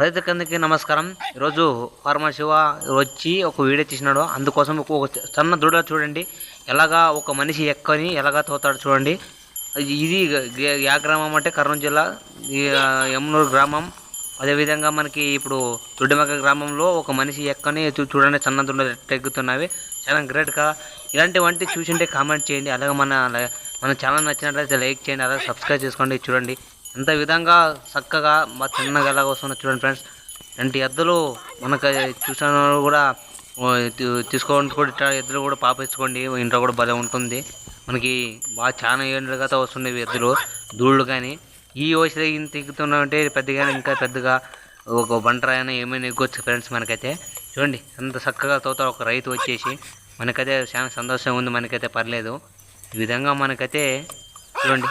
రైతుకందరికి నమస్కారం. ఈరోజు ఫార్మర్ శివ వచ్చి ఒక వీడియో తీసినాడు. అందుకోసం ఒక ఒక చిన్న దూడ చూడండి. ఎలాగా ఒక మనిషి ఎక్కని ఎలాగా తోతాడు చూడండి. ఇది యా గ్రామం అంటే కర్నూలు జిల్లా యమునూరు గ్రామం. అదేవిధంగా మనకి ఇప్పుడు దుడ్డిమక్క గ్రామంలో ఒక మనిషి ఎక్కని చూడండి సన్న దుండ ఎగ్గుతున్నవి చాలా గ్రేట్గా ఇలాంటివంటి చూసింటే కామెంట్ చేయండి. అలాగే మన మన ఛానల్ నచ్చినట్లయితే లైక్ చేయండి. అలాగే సబ్స్క్రైబ్ చేసుకోండి. చూడండి. ఎంత విధంగా చక్కగా మా చిన్నగా ఎలాగ వస్తుందో చూడండి ఫ్రెండ్స్. ఇలాంటి ఎద్దులు మనకు చూసిన కూడా తీసుకోవడానికి కూడా ఇట్లా ఎద్దులు కూడా పాపించుకోండి ఇంట్లో కూడా భలే ఉంటుంది. మనకి బాగా చాలా ఏళ్ళుగా వస్తుండేవి ఎద్దులు దూళ్ళు కానీ. ఈ వయసులో ఇంత ఎగ్గుతున్నామంటే పెద్దగా ఇంకా పెద్దగా ఒక వంటరాయన ఏమైనా ఎగ్గొచ్చు ఫ్రెండ్స్ మనకైతే. చూడండి అంత చక్కగా తోత ఒక రైతు వచ్చేసి మనకైతే చాలా సంతోషంగా ఉంది మనకైతే పర్లేదు. ఈ విధంగా మనకైతే చూడండి.